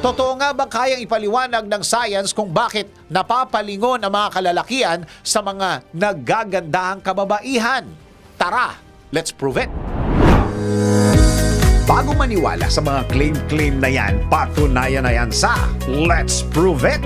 Totoo nga bang kayang ipaliwanag ng science kung bakit napapalingon ang mga kalalakihan sa mga nagagandahang kababaihan? Tara, let's prove it! Bago maniwala sa mga claim-claim na yan, patunayan na yan sa Let's Prove It!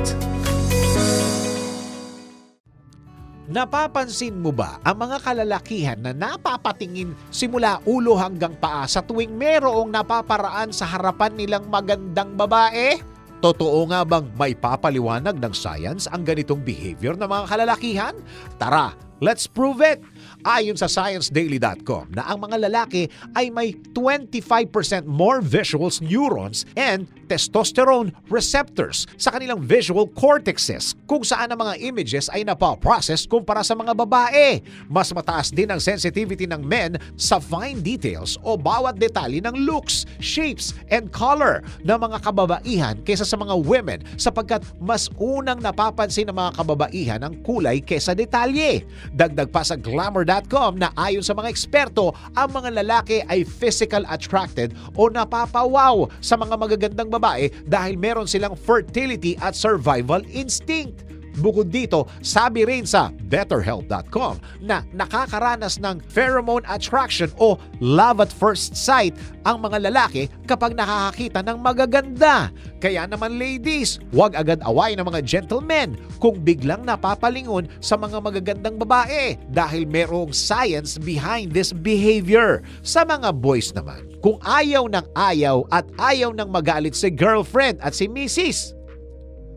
Napapansin mo ba ang mga kalalakihan na napapatingin simula ulo hanggang paa sa tuwing merong napaparaan sa harapan nilang magandang babae? Totoo nga bang may papaliwanag ng science ang ganitong behavior ng mga kalalakihan? Tara, let's prove it! Ayon sa ScienceDaily.com na ang mga lalaki ay may 25% more visual neurons and testosterone receptors sa kanilang visual cortexes kung saan ang mga images ay napaprocess kumpara sa mga babae. Mas mataas din ang sensitivity ng men sa fine details o bawat detalye ng looks, shapes, and color ng mga kababaihan kaysa sa mga women sapagkat mas unang napapansin ng mga kababaihan ang kulay kaysa detalye. Dagdag pa sa glamour.com na ayon sa mga eksperto, ang mga lalaki ay physical attracted o napapawaw sa mga magagandang babae dahil meron silang fertility at survival instinct. Bukod dito, sabi rin sa betterhelp.com na nakakaranas ng pheromone attraction o love at first sight ang mga lalaki kapag nakakakita ng magaganda. Kaya naman ladies, huwag agad away ng mga gentlemen kung biglang napapalingon sa mga magagandang babae dahil merong science behind this behavior. Sa mga boys naman, kung ayaw ng ayaw at ayaw ng magalit si girlfriend at si misis,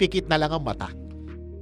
pikit na lang ang mata.